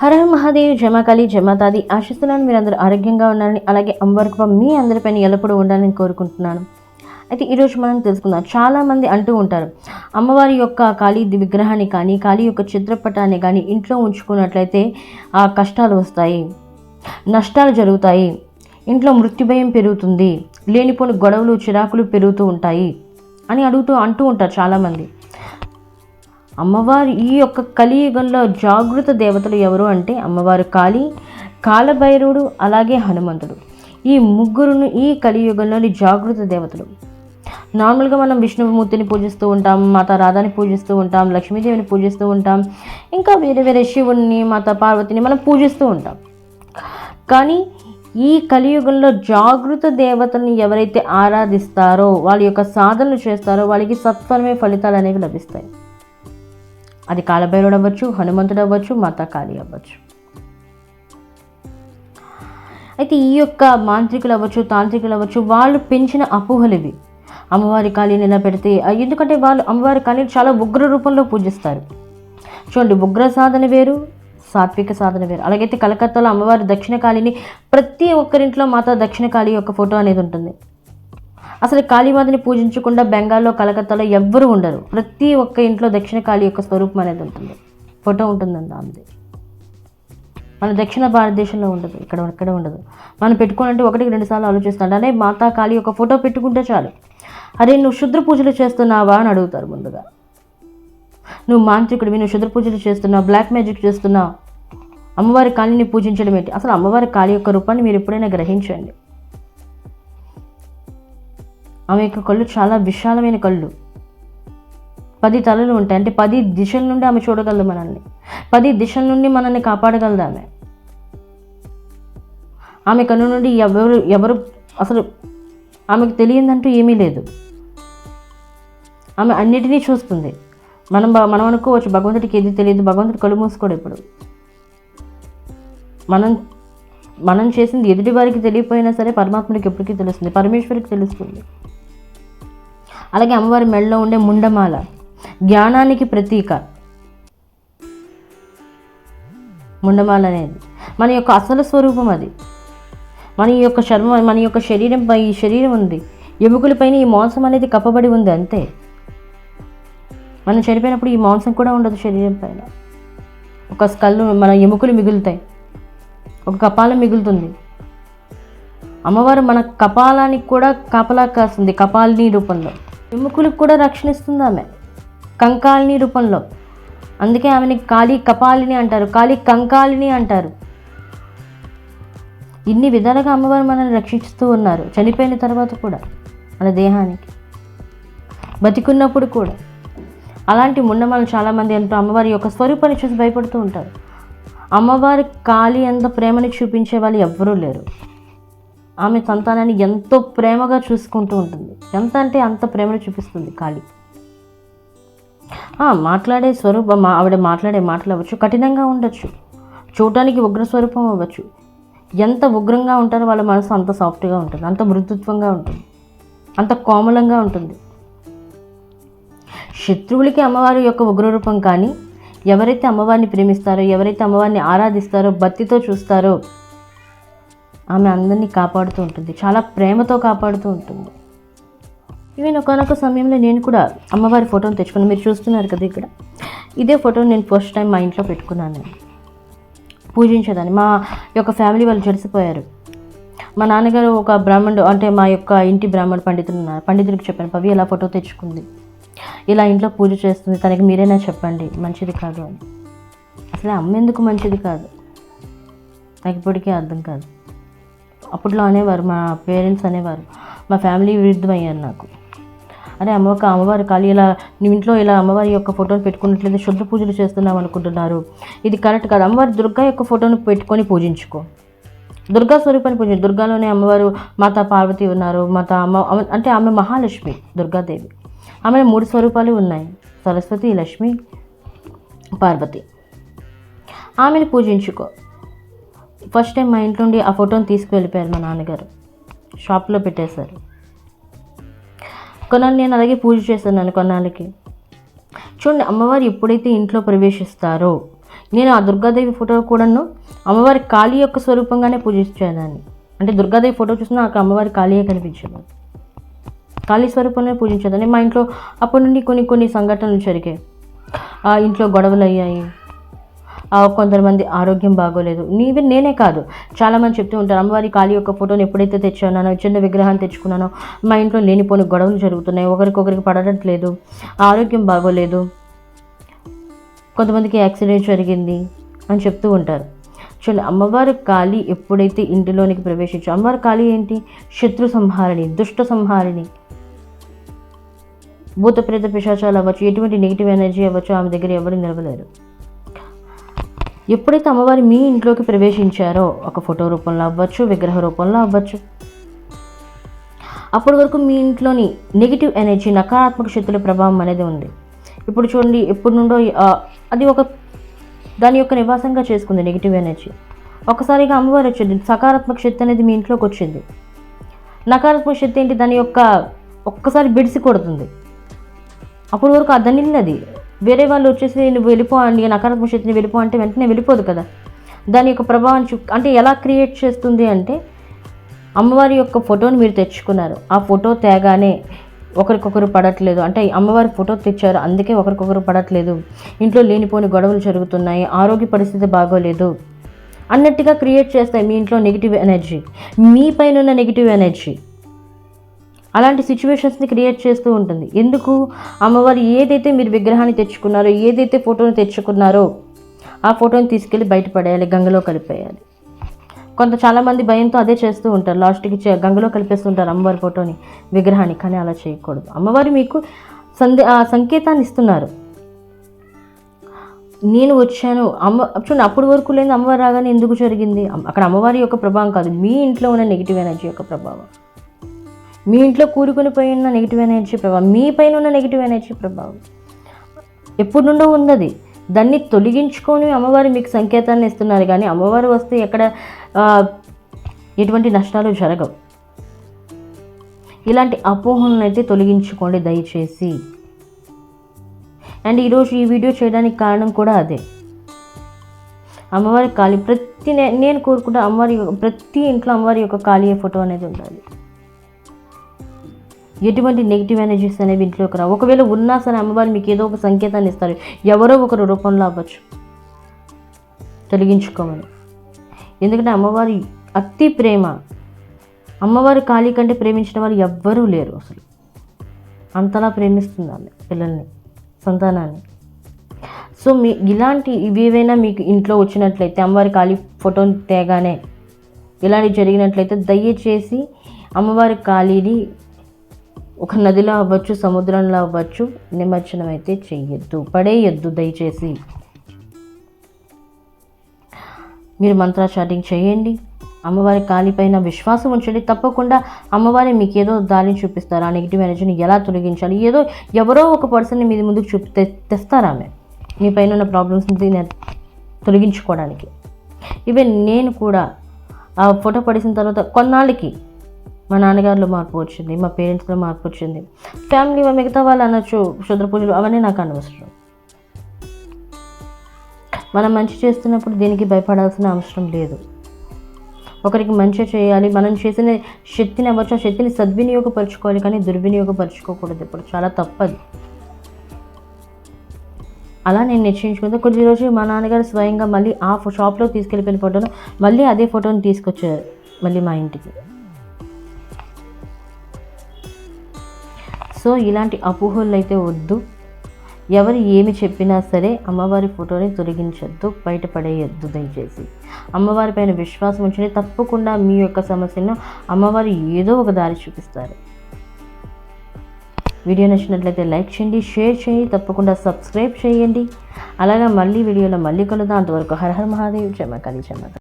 హర హర మహాదేవ్ జమాకాళి జమాతాది ఆశిస్తున్నాను మీరందరూ ఆరోగ్యంగా ఉన్నారని అలాగే అమ్మవారికి మీ అందరిపైన ఎల్లప్పుడూ ఉండాలని కోరుకుంటున్నాను. అయితే ఈరోజు మనం తెలుసుకుందాం. చాలామంది అంటూ ఉంటారు అమ్మవారి యొక్క కాళీ విగ్రహాన్ని కానీ కాళీ యొక్క చిత్రపటాన్ని కానీ ఇంట్లో ఉంచుకున్నట్లయితే ఆ కష్టాలు వస్తాయి నష్టాలు జరుగుతాయి. ఇంట్లో మృత్యుభయం పెరుగుతుంది లేనిపోని గొడవలు చిరాకులు పెరుగుతూ ఉంటాయి అని అడుగుతూ అంటూ ఉంటారు చాలామంది అమ్మవారి ఈ యొక్క కలియుగంలో జాగృత దేవతలు ఎవరు అంటే అమ్మవారు కాళీ కాలభైరవుడు అలాగే హనుమంతుడు. ఈ ముగ్గురును ఈ కలియుగంలోని జాగృత దేవతలు. నార్మల్గా మనం విష్ణుమూర్తిని పూజిస్తూ ఉంటాం మాత రాధాని పూజిస్తూ ఉంటాం లక్ష్మీదేవిని పూజిస్తూ ఉంటాం ఇంకా వేరే వేరే శివుణ్ణి మాత పార్వతిని మనం పూజిస్తూ ఉంటాం. కానీ ఈ కలియుగంలో జాగృత దేవతని ఎవరైతే ఆరాధిస్తారో వాళ్ళ యొక్క సాధనలు చేస్తారో వాళ్ళకి సత్వరమే ఫలితాలు అనేవి లభిస్తాయి. అది కాలభైరుడు అవ్వచ్చు హనుమంతుడు అవ్వచ్చు మాతా కాళీ అవ్వచ్చు. అయితే ఈ యొక్క మాంత్రికులు అవ్వచ్చు తాంత్రికులు అవ్వచ్చు వాళ్ళు పెంచిన అపోహలు ఇవి. అమ్మవారి కాళీని ఇలా పెడితే ఎందుకంటే వాళ్ళు అమ్మవారి కాళీని చాలా ఉగ్ర రూపంలో పూజిస్తారు. చూడండి ఉగ్ర సాధన వేరు సాత్విక సాధన వేరు. అలాగైతే కలకత్తాలో అమ్మవారి దక్షిణ కాళీని ప్రతి ఒక్కరింట్లో మాతా దక్షిణ కాళీ యొక్క ఫోటో అనేది ఉంటుంది. అసలు కాళీమాతని పూజించకుండా బెంగాల్లో కలకత్తాలో ఎవ్వరూ ఉండరు. ప్రతి ఒక్క ఇంట్లో దక్షిణ కాళీ యొక్క స్వరూపం అనేది ఉంటుంది. ఫోటో ఉంటుందండి ఆమెది. మన దక్షిణ భారతదేశంలో ఉండదు ఇక్కడ ఇక్కడ ఉండదు. మనం పెట్టుకోనంటే ఒకటికి రెండు సార్లు ఆలోచిస్తాడు అనే మాతా కాళీ ఒక ఫోటో పెట్టుకుంటే చాలు. అరే నువ్వు శుద్ర పూజలు చేస్తున్నావా అని అడుగుతారు ముందుగా. నువ్వు మాంత్రికుడివి నువ్వు శుద్ర పూజలు చేస్తున్నావు బ్లాక్ మ్యాజిక్ చేస్తున్నావు. అమ్మవారి కాళీని పూజించడం ఏంటి? అసలు అమ్మవారి కాళీ యొక్క రూపాన్ని మీరు ఎప్పుడైనా గ్రహించండి. ఆమె యొక్క కళ్ళు చాలా విశాలమైన కళ్ళు. పది తలలు ఉంటాయి. అంటే పది దిశల నుండి ఆమె చూడగలదు మనల్ని. పది దిశల నుండి మనల్ని కాపాడగలదు ఆమె. ఆమె కన్ను నుండి ఎవరు ఎవరు అసలు ఆమెకు తెలియదంటూ ఏమీ లేదు. ఆమె అన్నిటినీ చూస్తుంది. మనం మనం అనుకోవచ్చు భగవంతుడికి ఏది తెలియదు. భగవంతుడు కళ్ళు మూసుకోడు ఇప్పుడు మనం మనం చేసింది ఎదుటి వారికి తెలియపోయినా సరే పరమాత్ముడికి ఎప్పటికీ తెలుస్తుంది. పరమేశ్వరికి తెలుస్తుంది. అలాగే అమ్మవారి మెడలో ఉండే ముండమాల. జ్ఞానానికి ప్రతీక. ముండమాల అనేది. మన యొక్క అసలు స్వరూపం అది. మన యొక్క చర్మం మన యొక్క శరీరంపై ఈ శరీరం ఉంది. ఎముకలపైన ఈ మాంసం అనేది కప్పబడి ఉంది అంతే. మనం చనిపోయినప్పుడు ఈ మాంసం కూడా ఉండదు శరీరం పైన. ఒక స్కల్ మన ఎముకలు మిగులుతాయి. ఒక కపాలం మిగులుతుంది. అమ్మవారు మన కపాలానికి కూడా కాపలా కాస్తుంది కపాలిని రూపంలో. ఎముకలకు కూడా రక్షణిస్తుంది ఆమె. కంకాలిని రూపంలో. అందుకే ఆమెని కాళీ కపాలిని అంటారు కాళీ కంకాలిని అంటారు. ఇన్ని విధాలుగా అమ్మవారు మనల్ని రక్షిస్తూ ఉన్నారు చనిపోయిన తర్వాత కూడా మన దేహానికి. బతికున్నప్పుడు కూడా. అలాంటి ముండమాలు చాలామంది అంటూ అమ్మవారి యొక్క స్వరూపాన్ని చూసి భయపడుతూ ఉంటారు. అమ్మవారి కాళీ అంత ప్రేమని చూపించే వాళ్ళు ఎవ్వరూ లేరు. ఆమె సంతానాన్ని ఎంతో ప్రేమగా చూసుకుంటూ ఉంటుంది. ఎంత అంటే అంత ప్రేమను చూపిస్తుంది కాళీ మాట్లాడే స్వరూపం మా- ఆవిడ మాట్లాడే మాటలు అవ్వచ్చు కఠినంగా ఉండొచ్చు. చూడటానికి ఉగ్ర స్వరూపం అవ్వచ్చు. ఎంత ఉగ్రంగా ఉంటారో వాళ్ళ మనసు అంత సాఫ్ట్గా ఉంటుంది అంత మృదుత్వంగా ఉంటుంది అంత కోమలంగా ఉంటుంది. శత్రువులకి అమ్మవారి యొక్క ఉగ్రరూపం కానీ ఎవరైతే అమ్మవారిని ప్రేమిస్తారో ఎవరైతే అమ్మవారిని ఆరాధిస్తారో భక్తితో చూస్తారో ఆమె అందరినీ కాపాడుతూ ఉంటుంది. చాలా ప్రేమతో కాపాడుతూ ఉంటుంది. ఈవెన్ ఒకనొక సమయంలో నేను కూడా అమ్మవారి ఫోటోని తెచ్చుకున్నాను మీరు చూస్తున్నారు కదా ఇక్కడ. ఇదే ఫోటోని నేను ఫస్ట్ టైం మా ఇంట్లో పెట్టుకున్నాను. నేను పూజించేదాన్ని. మా యొక్క ఫ్యామిలీ వాళ్ళు చెడిసిపోయారు. మా నాన్నగారు ఒక బ్రాహ్మణుడు అంటే మా యొక్క ఇంటి బ్రాహ్మణ పండితులు ఉన్నారు. పండితుడికి చెప్పాను పవి ఇలా ఫోటో తెచ్చుకుంది. ఇలా ఇంట్లో పూజ చేస్తుంది. తనకి మీరైనా చెప్పండి. మంచిది కాదు అని. అసలు అమ్మ ఎందుకు మంచిది కాదు? నాకు ఇప్పటికీ అర్థం కాదు. అప్పట్లో అనేవారు మా పేరెంట్స్ అనేవారు. మా ఫ్యామిలీ విరుద్ధమయ్యారు నాకు. అరే అమ్మ ఒక అమ్మవారి కాళీ ఇలా నీ ఇంట్లో ఇలా అమ్మవారి యొక్క ఫోటోని పెట్టుకున్నట్లయితే శుద్ధ పూజలు చేస్తున్నాం అనుకుంటున్నారు ఇది కరెక్ట్ కాదు. అమ్మవారి దుర్గా యొక్క ఫోటోను పెట్టుకొని పూజించుకో. దుర్గా స్వరూపాన్ని పూజ దుర్గాలోనే అమ్మవారు మాతా పార్వతి ఉన్నారు. మాతా అమ్మ అమ్మ- అంటే ఆమె మహాలక్ష్మి దుర్గాదేవి. ఆమె మూడు స్వరూపాలు ఉన్నాయి. సరస్వతి లక్ష్మి పార్వతి. ఆమెను పూజించుకో. ఫస్ట్ టైం మా ఇంట్లోండి ఆ ఫోటోని తీసుకువెళ్ళిపోయారు మా నాన్నగారు. షాప్లో పెట్టేశారు. కొన్నాళ్ళు నేను అలాగే పూజ చేస్తున్నాను కొన్నాళ్ళకి. చూడండి అమ్మవారు ఎప్పుడైతే ఇంట్లో ప్రవేశిస్తారో నేను ఆ దుర్గాదేవి ఫోటో కూడాను అమ్మవారి కాళీ యొక్క స్వరూపంగానే పూజించేదాన్ని. అంటే దుర్గాదేవి ఫోటో చూసినా నాకు అమ్మవారి కాళీయే కనిపించేది. కాళీ స్వరూపంలో పూజించేదాన్ని. మా ఇంట్లో అప్పటి నుండి కొన్ని కొన్ని సంఘటనలు జరిగాయి. ఆ ఇంట్లో గొడవలు అయ్యాయి కొంతమంది ఆరోగ్యం బాగోలేదు. ఈవెన్ నేనే కాదు. చాలామంది చెప్తూ ఉంటారు అమ్మవారి కాళీ యొక్క ఫోటోని ఎప్పుడైతే తెచ్చానో చిన్న విగ్రహాన్ని తెచ్చుకున్నానో మా ఇంట్లో లేనిపోని గొడవలు జరుగుతున్నాయి ఒకరికొకరికి పడట్లేదు ఆరోగ్యం బాగోలేదు కొంతమందికి యాక్సిడెంట్ జరిగింది అని చెప్తూ ఉంటారు. చూడండి అమ్మవారి కాళీ ఎప్పుడైతే ఇంటిలోనికి ప్రవేశించో అమ్మవారి కాళీ ఏంటి? శత్రు సంహారిణి దుష్ట సంహారిణి. భూత ప్రేత పిశాచాలు అవ్వచ్చు ఎటువంటి నెగిటివ్ ఎనర్జీ అవ్వచ్చు ఆమె దగ్గర ఎవరు నిలవలేరు. ఎప్పుడైతే అమ్మవారి మీ ఇంట్లోకి ప్రవేశించారో ఒక ఫోటో రూపంలో అవ్వచ్చు విగ్రహ రూపంలో అవ్వచ్చు. అప్పటి వరకు మీ ఇంట్లోని నెగిటివ్ ఎనర్జీ నకారాత్మక శక్తుల ప్రభావం అనేది ఉంది. ఇప్పుడు చూడండి ఎప్పటి నుండో అది ఒక దాని యొక్క నివాసంగా చేసుకుంది నెగిటివ్ ఎనర్జీ ఒకసారిగా అమ్మవారు వచ్చింది సకారాత్మక శక్తి అనేది మీ ఇంట్లోకి వచ్చింది. నకారాత్మక శక్తి ఏంటి? దాని యొక్క ఒక్కసారి బిడిసి కొడుతుంది. అప్పటి వరకు ఆ అది వేరే వాళ్ళు వచ్చేసి నువ్వు వెళ్ళిపో అండి నకారాత్మక శక్తిని వెళ్ళిపో అంటే వెంటనే వెళ్ళిపోదు కదా. దాని యొక్క ప్రభావం చూ అంటే ఎలా క్రియేట్ చేస్తుంది అంటే అమ్మవారి యొక్క ఫోటోని మీరు తెచ్చుకున్నారు. ఆ ఫోటో తేగానే ఒకరికొకరు పడట్లేదు. అంటే అమ్మవారి ఫోటో తెచ్చారు అందుకే ఒకరికొకరు పడట్లేదు. ఇంట్లో లేనిపోని గొడవలు జరుగుతున్నాయి ఆరోగ్య పరిస్థితి బాగోలేదు అన్నట్టుగా క్రియేట్ చేస్తాయి మీ ఇంట్లో నెగిటివ్ ఎనర్జీ. మీ పైన ఉన్న నెగిటివ్ ఎనర్జీ. అలాంటి సిచ్యువేషన్స్ని క్రియేట్ చేస్తూ ఉంటుంది. ఎందుకు? అమ్మవారు ఏదైతే మీరు విగ్రహాన్ని తెచ్చుకున్నారో ఏదైతే ఫోటోని తెచ్చుకున్నారో ఆ ఫోటోని తీసుకెళ్ళి బయటపడేయాలి గంగలో కలిపేయాలి. కొంత చాలామంది భయంతో అదే చేస్తూ ఉంటారు. లాస్ట్కి గంగలో కలిపేస్తుంటారు అమ్మవారి ఫోటోని విగ్రహాన్ని కానీ అలా చేయకూడదు. అమ్మవారు మీకు సందే ఆ సంకేతాన్ని ఇస్తున్నారు. నేను వచ్చాను. అమ్మ చూడండి అప్పటి వరకు లేని అమ్మవారు రాగానే ఎందుకు జరిగింది? అక్కడ అమ్మవారి యొక్క ప్రభావం కాదు. మీ ఇంట్లో ఉన్న నెగిటివ్ ఎనర్జీ యొక్క ప్రభావం. మీ ఇంట్లో కూరుకుని పోయి ఉన్న నెగిటివ్ ఎనర్జీ ప్రభావం మీ పైన ఉన్న నెగిటివ్ ఎనర్జీ ప్రభావం. ఎప్పటి నుండో ఉన్నది. దాన్ని తొలగించుకొని అమ్మవారు మీకు సంకేతాన్ని ఇస్తున్నారు. కానీ అమ్మవారు వస్తే ఎక్కడ ఎటువంటి నష్టాలు జరగవు. ఇలాంటి అపోహలను అయితే తొలగించుకోండి దయచేసి. అండ్ ఈరోజు ఈ వీడియో చేయడానికి కారణం కూడా అదే. అమ్మవారి కాళీ ప్రతి నే- నేను కోరుకుంటా అమ్మవారి యొక్క- ప్రతి ఇంట్లో అమ్మవారి యొక్క కాళీ ఫోటో అనేది ఉండాలి. ఎటువంటి నెగిటివ్ ఎనర్జీస్ అనేవి ఇంట్లోకి రావు. ఒకవేళ ఉన్నా సరే అమ్మవారు మీకు ఏదో ఒక సంకేతాన్ని ఇస్తారు. ఎవరో ఒకరు రూపంలో అవ్వచ్చు. తొలగించుకోమని. ఎందుకంటే అమ్మవారి అతి ప్రేమ అమ్మవారి ఖాళీ కంటే ప్రేమించిన వాళ్ళు ఎవ్వరూ లేరు అసలు. అంతలా ప్రేమిస్తుంది ఆమె పిల్లల్ని సంతానాన్ని. సో మీ ఇలాంటి ఇవేవైనా ఏవైనా మీకు ఇంట్లో వచ్చినట్లయితే అమ్మవారి ఖాళీ ఫోటోని తేగానే ఇలాంటివి జరిగినట్లయితే దయచేసి అమ్మవారి ఖాళీని ఒక నదిలో అవ్వచ్చు సముద్రంలో అవ్వచ్చు నిమజ్జనం అయితే చేయొద్దు పడేయొద్దు దయచేసి. మీరు మంత్రాచార్యం చేయండి. అమ్మవారి కాలిపైన విశ్వాసం ఉంచండి. తప్పకుండా అమ్మవారి మీకు ఏదో దారిని చూపిస్తారు. ఆ నెగిటివ్ ఎనర్జీని ఎలా తొలగించాలి? ఏదో ఎవరో ఒక పర్సన్ని మీ ముందుకు చూపి తె- తెస్తారు ఆమె? మీ పైన ఉన్న ప్రాబ్లమ్స్ని తొలగించుకోవడానికి. ఈవెన్ నేను కూడా ఆ ఫోటో పడేసిన తర్వాత కొన్నాళ్ళకి మా నాన్నగారిలో మార్పు వచ్చింది మా పేరెంట్స్లో మార్పు వచ్చింది. ఫ్యామిలీ మిగతా వాళ్ళు అనొచ్చు క్షుద్ర పూజలు అవన్నీ నాకు అనవసరం. మనం మంచి చేస్తున్నప్పుడు దీనికి భయపడాల్సిన అవసరం లేదు. ఒకరికి మంచి చేయాలి మనం చేసిన శక్తిని అవ్వచ్చు ఆ శక్తిని సద్వినియోగపరచుకోవాలి కానీ దుర్వినియోగపరచుకోకూడదు. ఇప్పుడు చాలా తప్పది. అలా నేను నిశ్చయించుకుంటే. కొద్ది రోజు మా నాన్నగారు స్వయంగా మళ్ళీ ఆ ఫో- షాప్లో తీసుకెళ్ళిపోయిన ఫోటోను మళ్ళీ అదే ఫోటోని తీసుకొచ్చారు మళ్ళీ మా ఇంటికి. సో ఇలాంటి అపోహలు అయితే వద్దు. ఎవరు ఏమి చెప్పినా సరే అమ్మవారి ఫోటోని తొలగించొద్దు బయటపడేయొద్దు దయచేసి. అమ్మవారి పైన విశ్వాసం ఉంచండి తప్పకుండా మీ యొక్క సమస్యను అమ్మవారు ఏదో ఒక దారి చూపిస్తారు. వీడియో నచ్చినట్లయితే లైక్ చేయండి షేర్ చేయండి తప్పకుండా సబ్స్క్రైబ్ చేయండి. అలాగే మళ్ళీ వీడియోలో మళ్ళీ కలుద్దాం. అంతవరకు హర హర మహాదేవ్. జమ కాళీ జమ